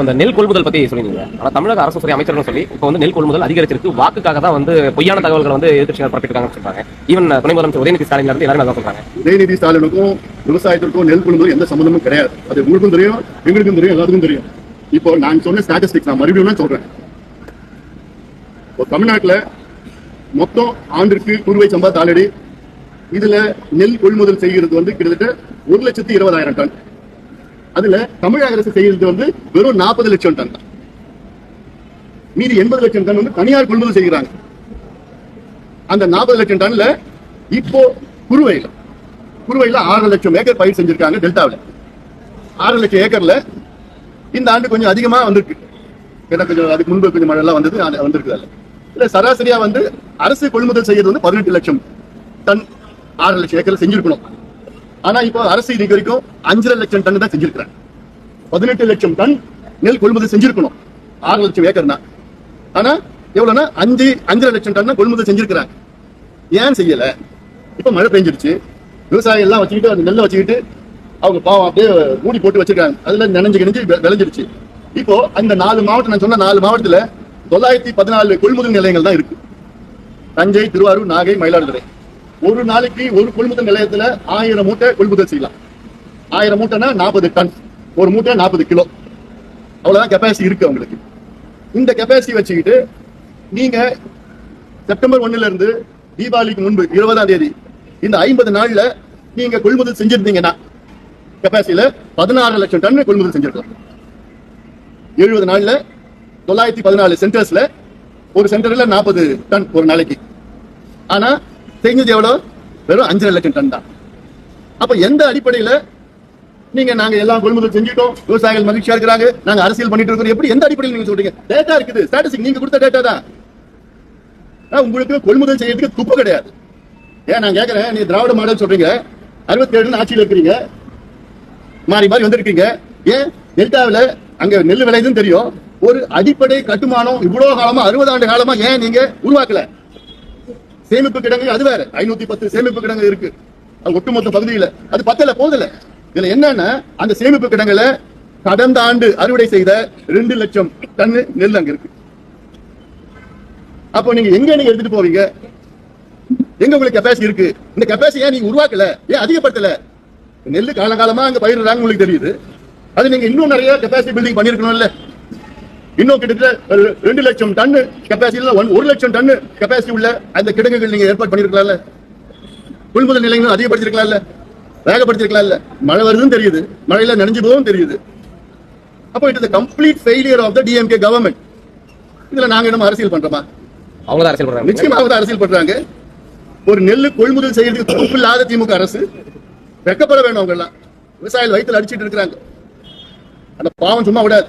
இப்ப இந்த நெல் கொள்முதல் பத்தி சொல்லியிருந்தீங்க. ஆனால் தமிழக அரசு துறை அமைச்சர்கள் சொல்லி இப்போ வந்து நெல் கொள்முதல் அதிகரிச்சிருக்கு. வாக்குக்காக தான் வந்து பொய்யான தகவல்களை வந்து எதிர்கட்சிகள் பரப்பிட்டு சொல்றாங்க. ஈவன் துணை முதலமைச்சர் உதயநிதி ஸ்டாலின் இருந்து எல்லாரும் அதான் சொல்றாங்க. உதயநிதி ஸ்டாலினுக்கும் விவசாயத்திற்கும் நெல் கொள்முதல் எந்த சம்பந்தமும் கிடையாது. அது உங்களுக்கும் தெரியும் எங்களுக்கும் தெரியும் எல்லாத்துக்கும் தெரியும். இப்போ நான் சொன்ன ஸ்டாட்டிஸ்டிக்ஸ் நான் மறுபடியும் சொல்றேன். இப்போ தமிழ்நாட்டுல மொத்தம் ஆண்டிற்கு குறுவை சம்பா தாளடி. இதுல நெல் கொள்முதல் செய்கிறது வந்து கிட்டத்தட்ட ஒரு லட்சத்தி இருபதாயிரம் டன். அதுல தமிழக அரசு செய்யறது வந்து வெறும் நாற்பது லட்சம் டன் தான். மீதி எண்பது லட்சம் டன் வந்து தனியார் கொள்முதல் செய்கிறாங்க. அந்த நாற்பது லட்சம் டன்ல இப்போ குறுவையில் குறுவையில் ஆறு லட்சம் ஏக்கர் பயிர் செஞ்சிருக்காங்க டெல்டாவில். ஆறு லட்சம் ஏக்கர்ல இந்த ஆண்டு கொஞ்சம் அதிகமா வந்திருக்கு. ஏன்னா கொஞ்சம் அதுக்கு முன்பு கொஞ்சம் மழை எல்லாம் வந்தது வந்திருக்கு அதுல. இல்ல சராசரியா வந்து அரசு கொள்முதல் செய்யறது வந்து பதினெட்டு லட்சம் டன் ஆறு லட்சம் ஏக்கர் செஞ்சிருக்கணும். ஆனா இப்போ அரசு இது வரைக்கும் அஞ்சரை லட்சம் டன் தான் செஞ்சிருக்கிறாங்க. பதினெட்டு லட்சம் டன் நெல் கொள்முதல் செஞ்சிருக்கணும். ஆறு லட்சம் ஏக்கர்னா. ஆனா எவ்வளவுன்னா அஞ்சு அஞ்சரை லட்சம் டன் கொள்முதல் செஞ்சிருக்கிறாங்க. ஏன் செய்யல? இப்ப மழை பெஞ்சிருச்சு. விவசாயம் எல்லாம் வச்சுக்கிட்டு அந்த நெல்லை வச்சுக்கிட்டு அவங்க பாவம் அப்படியே மூடி போட்டு வச்சிருக்காங்க. அதுல நினைஞ்சு கிணிஞ்சு விளைஞ்சிருச்சு. இப்போ அந்த நாலு மாவட்டம் நான் சொன்ன நாலு மாவட்டத்துல தொள்ளாயிரத்தி பதினாலு கொள்முதல் நிலையங்கள் தான் இருக்கு. தஞ்சை திருவாரூர் நாகை மயிலாடுதுறை. ஒரு நாளைக்கு ஒரு கொள்முதல் நிலையத்துல ஆயிரம் மூட்டை கொள்முதல் செய்யலாம். ஆயிரம் மூட்டைனா நாற்பது டன் ஒரு மூட்டை நாற்பது கிலோ. அவ்வளவுதான் கெப்பாசிட்டி இருக்கு அவங்களுக்கு. இந்த கெப்பாசிட்டி வச்சுக்கிட்டு நீங்க செப்டம்பர் ஒன்னுல இருந்து தீபாவளிக்கு முன்பு இருபதாம் தேதி இந்த ஐம்பது நாள்ல நீங்க கொள்முதல் செஞ்சிருந்தீங்கன்னா கெப்பாசிட்டியில பதினாறு லட்சம் டன் கொள்முதல் செஞ்சிருக்கலாம். எழுபது நாள்ல தொள்ளாயிரத்தி பதினாலு சென்டர்ஸ்ல ஒரு சென்டர்ல நாற்பது டன் ஒரு நாளைக்கு. ஆனா செஞ்சது எவ்வளோ வெறும் அஞ்சரை லட்சம் டன் தான். அப்ப எந்த அடிப்படையில நீங்க நாங்க எல்லாம் கொள்முதல் செஞ்சுட்டோம் விவசாயிகள் மகிழ்ச்சியா இருக்கிறாங்க நாங்க அரசியல் பண்ணிட்டு இருக்கோம் எப்படி எந்த அடிப்படையில் நீங்க சொல்றீங்க? டேட்டா இருக்குது ஸ்டாட்டிஸ்டிக் நீங்க கொடுத்த டேட்டா தான். உங்களுக்கு கொள்முதல் செய்யறதுக்கு துப்பு கிடையாது. ஏன் நான் கேட்கறேன் நீங்க திராவிட மாடல் சொல்றீங்க அறுபத்தி ஏழு ஆட்சியில் இருக்கிறீங்க மாறி மாறி வந்திருக்கீங்க. ஏன்? டெல்டாவில் அங்க நெல் விளையுதுன்னு தெரியும். ஒரு அடிப்படை கட்டுமானம் இவ்வளவு காலமா அறுபது ஆண்டு காலமா ஏன் நீங்க உருவாக்கல? சேமிப்பு கிடங்கு அது வேற. ஐநூத்தி பத்து சேமிப்பு கிடங்கு இருக்கு. அது ஒட்டுமொத்த பகுதியில. அது பத்தல போதல. இதுல என்னன்னா அந்த சேமிப்பு கிடங்குல கடந்த ஆண்டு அறுவடை செய்த ரெண்டு லட்சம் டன்னு நெல் அங்க இருக்கு. அப்போ நீங்க எங்க நீங்க எடுத்துட்டு போவீங்க? எங்க உங்களுக்கு கெப்பாசிட்டி இருக்கு? இந்த கெப்பாசிட்டி ஏன் நீங்க உருவாக்கல? ஏன் அதிகப்படுத்தல? நெல்லு காலகாலமா அங்க பயிரிடுறாங்க உங்களுக்கு தெரியுது. அது நீங்க இன்னும் நிறைய கெப்பாசிட்டி பில்டிங் பண்ணிருக்கணும்ல. இன்னும் கிட்டத்தட்ட ஒரு ரெண்டு லட்சம் டன் கெப்பாசிட்டில ஒரு லட்சம் டன் கெப்பாசிட்டி உள்ள அந்த கிடங்குகள் நீங்க ஏற்பாடு பண்ணிருக்கலாம்ல? கொள்முதல் நிலையங்களும் அதிகப்படுத்திருக்கலாம்ல? வேகப்படுத்திருக்கலாம்ல? மழை வருதுன்னு தெரியுது. மழையில நனைஞ்சு போகும் தெரியுது. அப்போ it is complete failure of the DMK government இதுல நாங்க என்ன அரசியல் பண்றோமா? அவங்க அரசியல் பண்றாங்க. நிச்சயமாக தான் அரசியல் பண்றாங்க. ஒரு நெல்லு கொள்முதல் செய்யறதுக்கு துப்பு இல்லாத திமுக அரசு. வெக்கப்பட வேணும் அவங்க எல்லாம் விவசாயிகள் வயித்துல அடிச்சிட்டு இருக்கிறாங்க. அந்த பாவம் சும்மா விடாது.